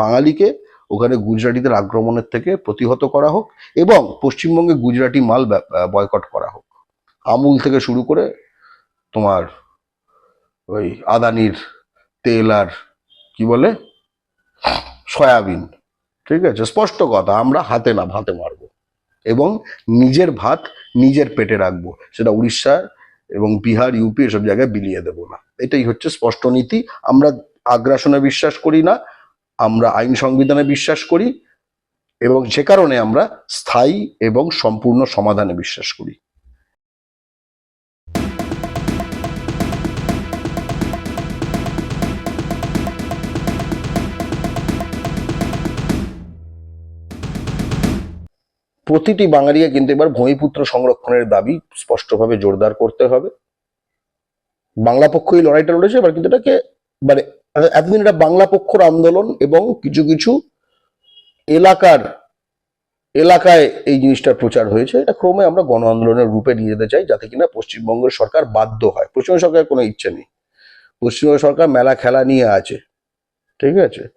বাঙালিকে ওখানে গুজরাটিদের আক্রমণের থেকে প্রতিহত করা হোক এবং পশ্চিমবঙ্গে গুজরাটি মাল বয়কট করা হোক। আমুল থেকে শুরু করে তোমার ওই আদানির তেল আর কি বলে? সয়াবিন, ঠিক আছে? স্পষ্ট কথা, আমরা হাতে না, ভাতে মারবো এবং নিজের ভাত নিজের পেটে রাখব। সেটা উড়িষ্যা এবং বিহার, ইউপি এসব জায়গায় বিলিয়ে দেবো না। এটাই হচ্ছে স্পষ্ট নীতি। আমরা আগ্রাসনে বিশ্বাস করি না। আমরা আইন সংবিধানে বিশ্বাস করি এবং সে কারণে আমরা স্থায়ী এবং সম্পূর্ণ সমাধানে বিশ্বাস করি। প্রতিটি বাঙালিকে কিন্তু এবার ভূমিপুত্র সংরক্ষণের দাবি স্পষ্টভাবে জোরদার করতে হবে। বাংলা পক্ষ এই লড়াইটা লড়েছে, এবার কিন্তু এটাকে মানে এতদিন এটা বাংলা পক্ষর আন্দোলন এবং কিছু কিছু এলাকার, এলাকায় এই জিনিসটার প্রচার হয়েছে। এটা ক্রমে আমরা গণ আন্দোলনের রূপে নিয়ে যেতে চাই যাতে কিনা পশ্চিমবঙ্গের সরকার বাধ্য হয়। পশ্চিমবঙ্গ সরকারের কোনো ইচ্ছে নেই। পশ্চিমবঙ্গ সরকার মেলা খেলা নিয়ে আছে। ঠিক আছে?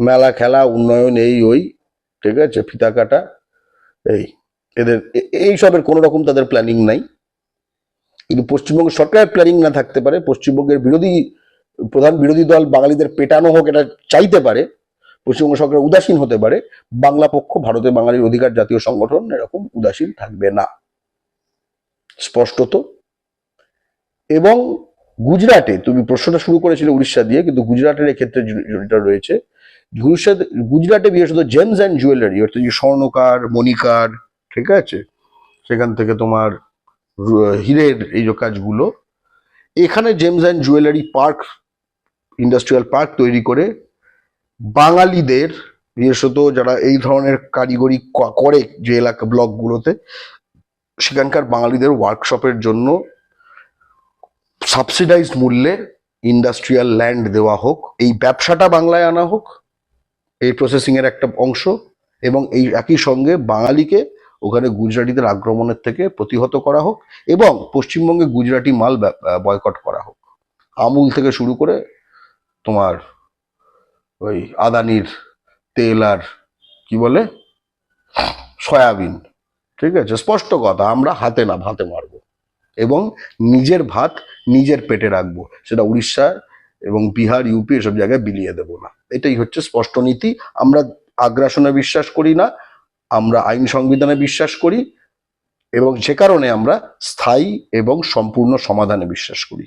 মেলা খেলা, উন্নয়ন, এই, ওই, ঠিক আছে? ফিতা কাটা, এই, এদের এইসবের কোনো রকম তাদের প্ল্যানিং নাই। কিন্তু পশ্চিমবঙ্গ সরকারের প্ল্যানিং না থাকতে পারে, পশ্চিমবঙ্গের বিরোধী প্রধান বিরোধী দল বাঙালিদের পেটানো হোক এটা চাইতে পারে, পশ্চিমবঙ্গ সরকার উদাসীন হতে পারে, বাংলা পক্ষ, ভারতে বাঙালির অধিকার জাতীয় সংগঠন এরকম উদাসীন থাকবে না। স্পষ্টত। এবং গুজরাটে, তুমি প্রশ্নটা শুরু করেছিলে উড়িষ্যা দিয়ে, কিন্তু গুজরাটের এক্ষেত্রে যে- যেটা রয়েছে গুজরাট বিশেষত জেমস অ্যান্ড জুয়েলারি অর্থাৎ স্বর্ণকার, মণিকার, ঠিক আছে? সেখান থেকে তোমার হীরের এই যে কাজগুলো, এখানে gems and jewellery park industrial park তৈরি করে বাঙালিদের, বিশেষত যারা এই ধরনের কারিগরি করে যে এলাকা, ব্লকগুলোতে, সেখানকার বাঙালিদের ওয়ার্কশপের জন্য সাবসিডাইজড মূল্যে ইন্ডাস্ট্রিয়াল ল্যান্ড দেওয়া হোক, এই ব্যবসাটা বাংলায় আনা হোক, এই প্রসেসিং এর একটা অংশ এবং এই একই সঙ্গে বাঙালিকে ওখানে গুজরাটিদের আক্রমণের থেকে প্রতিহত করা হোক এবং পশ্চিমবঙ্গে গুজরাটি মাল বয়কট করা হোক। আমুল থেকে শুরু করে তোমার ওই আদানির তেল আর কি বলে? সয়াবিন। ঠিক আছে? স্পষ্ট কথা, আমরা হাতে না ভাতে মারবো। এবং নিজের ভাত নিজের পেটে রাখব। সেটা উড়িষ্যা এবং বিহার, ইউপি এসব জায়গায় বিলিয়ে দেবো না। এটাই হচ্ছে স্পষ্ট নীতি। আমরা আগ্রাসনে বিশ্বাস করি না, আমরা আইন সংবিধানে বিশ্বাস করি এবং সে কারণে আমরা স্থায়ী এবং সম্পূর্ণ সমাধানে বিশ্বাস করি।